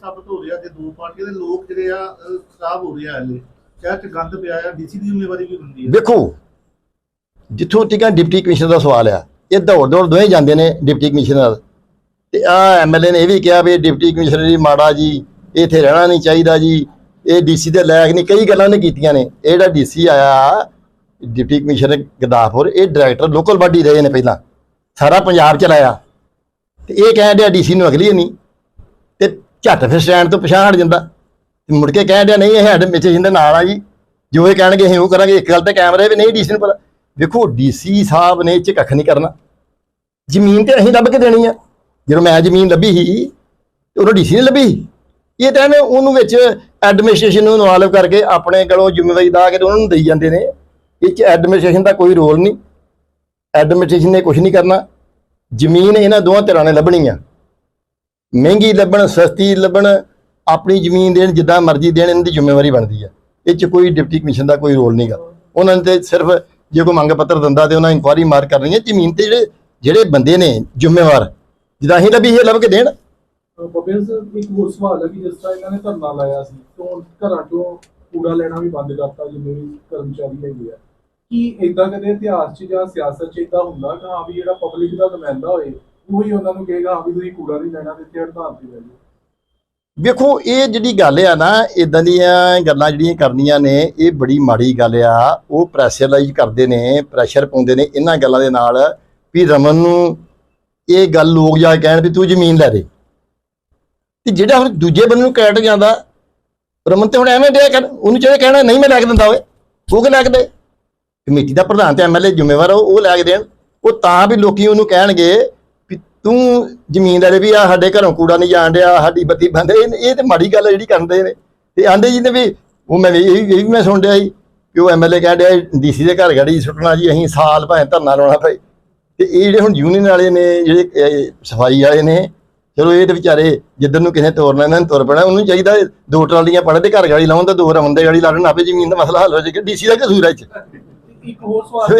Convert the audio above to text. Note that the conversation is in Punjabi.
ਸਾਬਤ ਹੋ ਰਿਹਾ ਤੇ ਦੋ ਪਾਰਟੀਆਂ ਦੇ ਲੋਕ ਜਿਹੜੇ ਆ ਖਰਾਬ ਹੋ ਰਿਹਾ ਹਲੇ। ਸ਼ਹਿਰ ਚ ਗੰਦ ਪਿਆ ਆ, ਡੀਸੀ ਦੀ ਜ਼ਿੰਮੇਵਾਰੀ ਵੀ ਹੁੰਦੀ ਹੈ ਵੇਖੋ ਜਿੱਥੋਂ ਤੱਕ ਡਿਪਟੀ ਕਮਿਸ਼ਨਰ ਦਾ ਸਵਾਲ ਆ। ਇਹ ਦੌੜ ਦੌੜ ਦੋਵੇਂ ਜਾਂਦੇ ਨੇ ਡਿਪਟੀ ਕਮਿਸ਼ਨਰ ਤੇ ਆ ਐਮਐਲਏ ਨੇ ਇਹ ਵੀ ਕਿਹਾ ਵੀ ਡਿਪਟੀ ਕਮਿਸ਼ਨਰ ਜੀ ਮਾੜਾ ਜੀ, ਇੱਥੇ ਰਹਿਣਾ ਨਹੀਂ ਚਾਹੀਦਾ ਜੀ। ਇਹ ਡੀਸੀ ਦੇ ਲਾਇਕ ਨਹੀਂ ਕਈ ਗੱਲਾਂ ਨੇ ਕੀਤੀਆਂ ਨੇ। ਇਹ ਜਿਹੜਾ ਡੀਸੀ ਆਇਆ, ਡਿਪਟੀ ਕਮਿਸ਼ਨਰ ਗਦਾਫਰ, ਇਹ ਡਾਇਰੈਕਟਰ ਲੋਕਲ ਬਾਡੀ ਰਹੇ ਨੇ ਪਹਿਲਾਂ। ਸਾਰਾ ਪੰਜਾਬ ਚਲਾਇਆ। ਤੇ ਇਹ ਕਹਿਣ ਡਿਆ ਡੀਸੀ ਨੂੰ ਅਗਲੀ ਨਹੀਂ। ਤੇ ਝੱਟ ਫਿਰ ਸਟੈਂਡ ਤੋਂ ਪਛਾਣ ਹਟ ਜਾਂਦਾ। ਤੇ ਮੁੜ ਕੇ ਕਹਿਣ ਡਿਆ, ਨਹੀਂ, ਇਹ ਹੈਡ ਮਿਚੇਸ਼ਨ ਦੇ ਨਾਲ ਆ ਜੀ। ਜੋ ਇਹ ਕਹਿਣਗੇ, ਅਸੀਂ ਉਹ ਕਰਾਂਗੇ। ਇੱਕ ਗੱਲ ਤੇ ਕੈਮਰੇ ਵੀ ਨਹੀਂ, ਡੀਸੀ ਨੂੰ ਪਤਾ। ਵੇਖੋ, ਡੀਸੀ ਸਾਹਿਬ ਨੇ ਇਹ 'ਚ ਕੱਖ ਨਹੀਂ ਕਰਨਾ। ਜ਼ਮੀਨ ਤੇ ਅਸੀਂ ਲੱਭ ਕੇ ਦੇਣੀ ਆ। ਜਦੋਂ ਮੈਂ ਜ਼ਮੀਨ ਲੱਭੀ ਸੀ, ਤੇ ਉਹਨੂੰ ਡੀਸੀ ਨੇ ਲੱਭੀ ਸੀ। ਇਹ ਤਾਂ ਉਹਨੂੰ ਵਿੱਚ ਐਡਮਿਨਿਸਟ੍ਰੇਸ਼ਨ ਨੂੰ ਇਨਵੋਲਵ ਕਰਕੇ ਆਪਣੇ ਕੋਲੋਂ ਜ਼ਿੰਮੇਵਾਰੀ ਦਾ ਕੇ ਉਹਨਾਂ ਨੂੰ ਦੇਈ ਜਾਂਦੇ ਨੇ। ਇਹ 'ਚ ਐਡਮਿਨਿਸਟ੍ਰੇਸ਼ਨ ਦਾ ਕੋਈ ਰੋਲ ਨਹੀਂ। ਐਡਮਿਨਿਸਟ੍ਰੇਸ਼ਨ ਨੇ ਕੁਝ ਨਹੀਂ ਕਰਨਾ। ਜ਼ਮੀਨ ਇਹਨਾਂ ਦੋਹਾਂ ਧਿਰਾਂ ਨੇ ਲੱਭਣੀ ਆ। ਮਹਿੰਗੀ ਲੱਭਣ, ਸਸਤੀ ਲੱਭਣ, ਆਪਣੀ ਜ਼ਮੀਨ ਦੇਣ, ਜਿੱਦਾਂ ਮਰਜ਼ੀ ਦੇਣ, ਇਹਨਾਂ ਦੀ ਜ਼ਿੰਮੇਵਾਰੀ ਬਣਦੀ ਆ। ਇਹ 'ਚ ਕੋਈ ਡਿਪਟੀ ਕਮਿਸ਼ਨ ਦਾ ਕੋਈ ਰੋਲ ਨਹੀਂਗਾ। ਉਹਨਾਂ ਨੇ ਤੇ ਸਿਰਫ ਜੇ ਕੋਈ ਮੰਗ ਪੱਤਰ ਦਿੰਦਾ ਤੇ ਉਹਨਾਂ ਇਨਕੁਆਰੀ ਮਾਰ ਕਰਨੀ ਹੈ ਜ਼ਮੀਨ ਤੇ ਜਿਹੜੇ ਜਿਹੜੇ ਬੰਦੇ ਨੇ, ਜ਼ਿੰਮੇਵਾਰ, ਜਿੱਦਾਂ ਅਸੀਂ ਲੱਭੀ ਇਹ ਲੱਭ ਕੇ ਦੇਣ। ਬੱਬੇ ਇੱਕ ਹੋਰ ਸਵਾਲ ਹੈ ਕਿ ਜਿਸ ਤਰ੍ਹਾਂ ਇਹਨਾਂ ਨੇ ਧਰਨਾ ਲਾਇਆ ਸੀ, ਤੋਂ ਘਰਾਂ ਚੋਂ ਕੂੜਾ ਲੈਣਾ ਵੀ ਬੰਦ ਕਰਤਾ, ਜਿੰਨੇ ਵੀ ਕਰਮਚਾਰੀ ਹੈਗੇ ਆ। ਕੀ ਇਦਾਂ ਕਦੇ ਇਤਿਹਾਸ 'ਚ ਜਾਂ ਸਿਆਸਤ 'ਚ ਇਦਾਂ ਹੁੰਦਾ, ਕਿ ਹਾਂ ਵੀ ਜਿਹੜਾ ਪਬਲਿਕ ਦਾ ਨੁਮਾਇੰਦਾ ਹੋਏ ਉਹੀ ਉਹਨਾਂ ਨੂੰ ਕਹੇਗਾ ਵੀ ਤੁਸੀਂ ਕੂੜਾ ਨਹੀਂ ਲੈਣਾ ਤੇ ਇੱਥੇ ਹੜਤਾਲ ਤੇ ਬਹਿ ਜਾਓ। ਵੇਖੋ ਇਹ ਜਿਹੜੀ ਗੱਲ ਆ ਨਾ ਇਦਾਂ ਦੀਆਂ ਗੱਲਾਂ ਜਿਹੜੀਆਂ ਕਰਨੀਆਂ ਨੇ ਇਹ ਬੜੀ ਮਾੜੀ ਗੱਲ ਆ। ਉਹ ਪ੍ਰੈਸ਼ਰਾਈਜ਼ ਕਰਦੇ ਨੇ ਪ੍ਰੈਸ਼ਰ ਪਾਉਂਦੇ ਨੇ ਇਹਨਾਂ ਗੱਲਾਂ ਦੇ ਨਾਲ ਵੀ ਰਮਨ ਨੂੰ ਇਹ ਗੱਲ ਲੋਕ ਜਾ ਕਹਿਣ ਵੀ ਤੂੰ ਜ਼ਮੀਨ ਲੈ ਦੇ। ਤੇ ਜਿਹੜਾ ਹੁਣ ਦੂਜੇ ਬੰਦੇ ਨੂੰ ਕਹਿਟ ਜਾਂਦਾ ਰਮਨ ਤੇ ਹੁਣ ਐਵੇਂ ਡਿਆ ਕਰ ਉਹਨੂੰ ਚਾਹੇ ਕਹਿਣਾ ਨਹੀਂ ਮੈਂ ਲੈ ਕੇ ਦਿੰਦਾ ਓਏ ਉਹ ਕਿ ਲੈ ਕੇ ਦੇ? ਕਮੇਟੀ ਦਾ ਪ੍ਰਧਾਨ ਤੇ ਐਮਐਲਏ ਜ਼ਿੰਮੇਵਾਰ ਆ, ਉਹ ਉਹ ਲੈ ਕੇ ਦੇਣ। ਉਹ ਤਾਂ ਵੀ ਲੋਕੀ ਉਹਨੂੰ ਕਹਿਣਗੇ ਤੂੰ ਜ਼ਮੀਨ ਲੈ ਵੀ ਆ ਸਾਡੇ ਘਰੋਂ ਕੂੜਾ ਨਹੀਂ ਜਾਣ ਡਿਆ ਸਾਡੀ ਬੱਤੀ ਬੰਦ ਇਹ ਇਹ ਤੇ ਮਾੜੀ ਗੱਲ ਜਿਹੜੀ ਕਰਦੇ ਨੇ। ਤੇ ਆਂਦੇ ਜੀ ਨੇ ਵੀ ਉਹ ਮੈਂ ਇਹ ਵੀ ਇਹ ਵੀ ਮੈਂ ਸੁਣ ਡਿਆ ਸੀ ਕਿ ਉਹ ਐਮਐਲਏ ਕਹਿ ਡਿਆ ਡੀਸੀ ਦੇ ਘਰ ਗੜੀ ਸੁੱਟਣਾ ਜੀ ਅਸੀਂ ਸਾਲ ਭਾਵੇਂ ਧਰਨਾ ਲਾਉਣਾ ਪਏ। ਤੇ ਇਹ ਜਿਹੜੇ ਹੁਣ ਯੂਨੀਅਨ ਵਾਲੇ ਨੇ ਜਿਹੜੇ ਸਫ਼ਾਈ ਵਾਲੇ ਨੇ ਚਲੋ ਇਹ ਤੇ ਵਿਚਾਰੇ ਜਿੱਦਨ ਨੂੰ ਕਿਸੇ ਤੋਰਨਾ ਇਹਨਾਂ ਨੂੰ ਤੁਰ ਪੈਣਾ ਉਹਨੂੰ ਚਾਹੀਦਾ ਦੋ ਟਰਾਲੀਆਂ ਪੜੇ ਤੇ ਘਰ ਗਾੜੀ ਲਾਉਣ ਤੇ ਦੋ ਰਮੰਦੇ ਗਾੜੀ ਲਾ ਲੈਣ ਆਪੇ ਜ਼ਮੀਨ ਦਾ ਮਸਲਾ ਹੱਲ ਹੋ ਜਾਏਗਾ ਡੀਸੀ ਦਾ ਕਸੂਰ ਹੈ 'ਚ। ਇੱਕ ਹੋਰ ਸਵਾਲ।